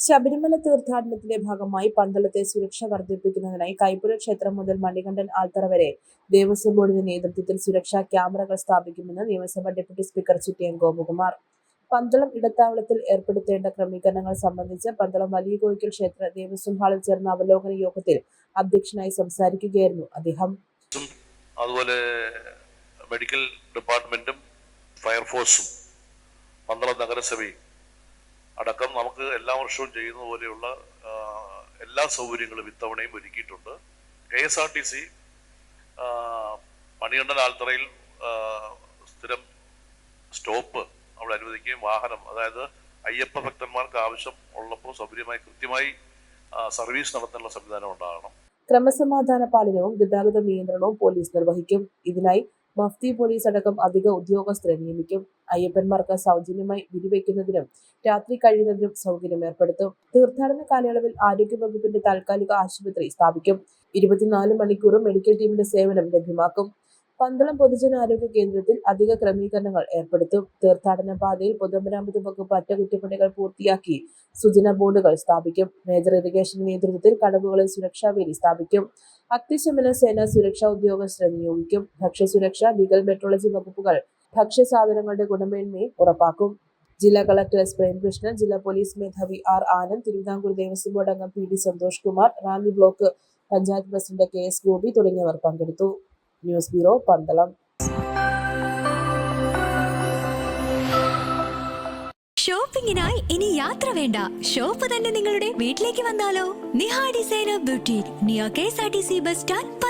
ശബരിമല തീർത്ഥാടനത്തിന്റെ ഭാഗമായി പന്തളത്തെ സുരക്ഷ വർദ്ധിപ്പിക്കുന്നതിനായി കൈപ്പുര ക്ഷേത്രം മുതൽ മണികണ്ഠൻ ആൽത്തറ വരെ ദേവസ്വം ബോർഡിന്റെ നേതൃത്വത്തിൽ സുരക്ഷാ ക്യാമറകൾ സ്ഥാപിക്കുമെന്ന് നിയമസഭാ ഡെപ്യൂട്ടി സ്പീക്കർ ചിറ്റിയൻ ഗോപകുമാർ. പന്തളം ഇടത്താവളത്തിൽ ഏർപ്പെടുത്തേണ്ട ക്രമീകരണങ്ങൾ സംബന്ധിച്ച് പന്തളം വലിയ കോയിക്കൽ ക്ഷേത്ര ദേവസ്വം ഹാളിൽ ചേർന്ന അവലോകന യോഗത്തിൽ അധ്യക്ഷനായി സംസാരിക്കുകയായിരുന്നു അദ്ദേഹം. അതുപോലെ മെഡിക്കൽ ഡിപ്പാർട്ട്മെന്റും ഫയർഫോഴ്സും പന്തളം നഗരസഭയും അടക്കം നമുക്ക് എല്ലാ വർഷവും ചെയ്യുന്ന പോലെയുള്ള എല്ലാ സൗകര്യങ്ങളും ഇത്തവണയും ഒരുക്കിയിട്ടുണ്ട്. K S R T C Manikandan ആൽത്തറയിൽ സ്ഥിരം സ്റ്റോപ്പ് അവിടെ അനുവദിക്കുകയും വാഹനം അതായത് അയ്യപ്പ ഭക്തന്മാർക്ക് ആവശ്യം ഉള്ളപ്പോൾ സൗകര്യമായി കൃത്യമായി സർവീസ് നടത്താനുള്ള സംവിധാനം ഉണ്ടാകണം. ക്രമസമാധാന പാലനവും ഗതാഗത നിയന്ത്രണവും പോലീസ് നിർവഹിക്കും. ഇതിനായി മഫ്തി പോലീസ് അടക്കം അധിക ഉദ്യോഗസ്ഥരെ നിയമിക്കും. അയ്യപ്പന്മാർക്ക് സൗജന്യമായി വിരിവയ്ക്കുന്നതിനും രാത്രി കഴിയുന്നതിനും സൗകര്യം ഏർപ്പെടുത്തും. തീർത്ഥാടന കാലയളവിൽ ആരോഗ്യവകുപ്പിന്റെ താൽക്കാലിക ആശുപത്രി സ്ഥാപിക്കും. ഇരുപത്തിനാല് മണിക്കൂറും മെഡിക്കൽ ടീമിന്റെ സേവനം ലഭ്യമാക്കും. പന്തളം പൊതുജനാരോഗ്യ കേന്ദ്രത്തിൽ അധിക ക്രമീകരണങ്ങൾ ഏർപ്പെടുത്തും. തീർത്ഥാടന പാതയിൽ പൊതുമരാമത്ത് വകുപ്പ് അറ്റകുറ്റപ്പണികൾ പൂർത്തിയാക്കി സുജന ബോർഡുകൾ സ്ഥാപിക്കും. മേജർ ഇറിഗേഷൻ നേതൃത്വത്തിൽ കടവുകളിൽ സുരക്ഷാ വേലി സ്ഥാപിക്കും. അഗ്നിശമന സേന സുരക്ഷാ ഉദ്യോഗസ്ഥരെ നിയോഗിക്കും. ഭക്ഷ്യസുരക്ഷ ലീഗൽ മെട്രോളജി വകുപ്പുകൾ ഭക്ഷ്യസാധനങ്ങളുടെ ഗുണമേന്മയെ ഉറപ്പാക്കും. ജില്ലാ കളക്ടർ എസ് പ്രേംകൃഷ്ണൻ ജില്ലാ പോലീസ് മേധാവി ആർ ആനന്ദ് തിരുവിതാംകൂർ ദേവസ്വം ബോർഡ് അംഗം P D Santhosh Kumar Ranni block panchayat president K S Gopi തുടങ്ങിയവർ പങ്കെടുത്തു. News bureau Pandalam. ഷോപ്പിംഗിനായി ഇനി യാത്ര വേണ്ട. ഷോപ്പ് തന്നെ നിങ്ങളുടെ വീട്ടിലേക്ക് വന്നാലോ? Niha designer beauty near K S R T C bus stand